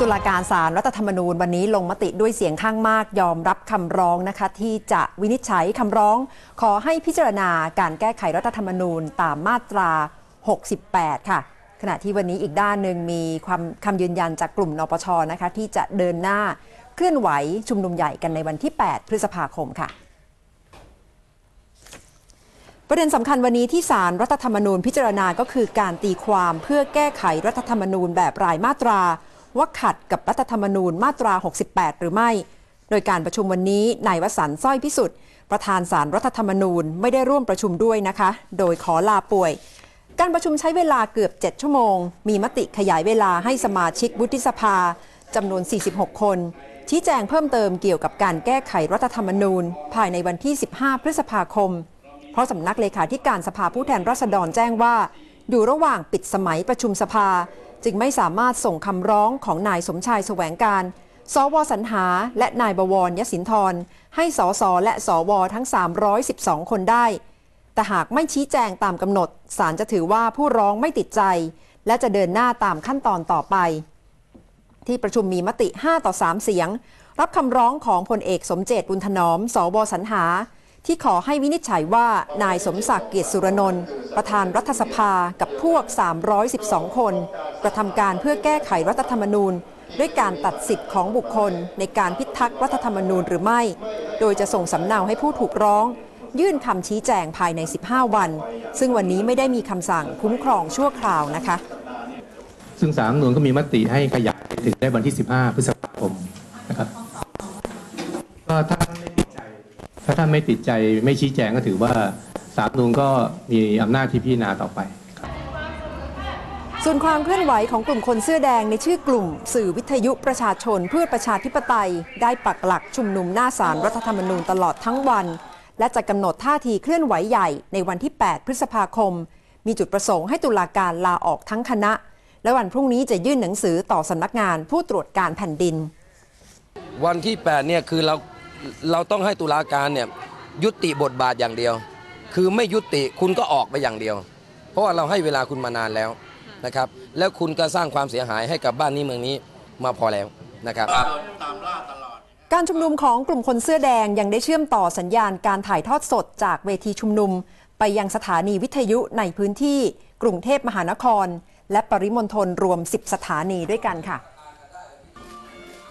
ตุลาการศาลรัฐธรรมนูญวันนี้ลงมติด้วยเสียงข้างมากยอมรับคำร้องนะคะที่จะวินิจฉัยคำร้อง ขอให้พิจารณาการแก้ไขรัฐธรรมนูญตามมาตรา 68 ค่ะ ขณะที่วันนี้อีกด้านหนึ่งมีความคำยืนยันจากกลุ่มนปชนะคะที่จะเดินหน้าเคลื่อนไหวชุมนุมใหญ่กันในวันที่ 8 พฤษภาคมค่ะประเด็นสำคัญวันนี้ที่ศาลรรัฐธรรมนูญพิจารณาก็คือการตีความเพื่อแก้ไขรัฐธรรมนูญแบบรายมาตรา ว่าขัดกับรัฐธรรมนูญมาตรา 68 หรือไม่ โดยการประชุมวันนี้นายวสันต์สร้อยพิสุทธิ์ประธานศารรัฐธรรมนูญไม่ได้ร่วมประชุมด้วยนะคะ โดยขอลาป่วย การประชุมใช้เวลาเกือบ 7 ชั่วโมง มีมติขยายเวลาให้สมาชิกวุฒิสภาจำนวน 46 คน ชี้แจงเพิ่มเติมเกี่ยวกับการแก้ไขรัฐธรรมนูญ ภายในวันที่ 15 พฤษภาคม เพราะสำนักเลขาธิการสภาผู้แทนราษฎรแจ้งว่า อยู่ระหว่างปิดสมัยประชุมสภา จึงไม่สามารถส่งคำร้องของนายสมชายแสวงการ สวสรรหา และนายบวรยศินทร ให้สสและสวทั้ง 312 คนได้ แต่หากไม่ชี้แจงตามกำหนดศาลจะถือว่าผู้ร้องไม่ติดใจ และจะเดินหน้าตามขั้นตอนต่อไป ที่ประชุมมีมติ 5 ต่อ 3 เสียง รับคำร้องของพลเอกสมเจตบุญถนอม สวสรรหาที่ขอให้วินิจฉัยว่านายสมศักดิ์เกียรติสุรนนท์ประธานรัฐสภากับพวก 312 คน กระทำการเพื่อแก้ไขรัฐธรรมนูญ ด้วยการตัดสิทธิ์ของบุคคลในการพิทักษ์รัฐธรรมนูญหรือไม่ โดยจะส่งสำเนาให้ผู้ถูกร้อง ยื่นคำชี้แจงภายใน 15 วัน ซึ่งวันนี้ไม่ได้มีคำสั่งคุ้มครองชั่วคราวนะคะ ซึ่งสารรัฐธรรมนูญก็มีมติให้ขยายถึงได้วันที่ 15 พฤษภาคมนะครับก็ถ้าไม่ติดใจถ้าท่านไม่ติดใจไม่ชี้แจงก็ถือว่าสารรัฐธรรมนูญก็มีอำนาจที่พิจารณาต่อไป ส่วนความเคลื่อนไหวของกลุ่มคนเสื้อแดงในชื่อกลุ่ม สื่อวิทยุประชาชนเพื่อประชาธิปไตย ได้ปักหลักชุมนุมหน้าศาลรรัฐธรรมนูญตลอดทั้งวัน และจะกำหนดท่าทีเคลื่อนไหวใหญ่ในวันที่ 8 พฤษภาคม มีจุดประสงค์ให้ตุลาการลาออกทั้งคณะ และวันพรุ่งนี้จะยื่นหนังสือต่อสำนักงานผู้ตรวจการแผ่นดิน วันที่8เนี่ยคือเราเราต้องให้ตุลาการเนี่ยยุติบทบาทอย่างเดียว คือไม่ยุติคุณก็ออกไปอย่างเดียว เพราะว่าเราให้เวลาคุณมานานแล้ว นะครับแล้วคุณก็สร้างความเสียหายให้กับบ้านนี้เมืองนี้มาพอแล้วนะครับการชุมนุมของกลุ่มคนเสื้อแดงยังได้เชื่อมต่อสัญญาณการถ่ายทอดสดจากเวทีชุมนุม ไปยังสถานีวิทยุในพื้นที่ กรุงเทพมหานคร และปริมณฑลรวม 10 สถานีด้วยกันค่ะ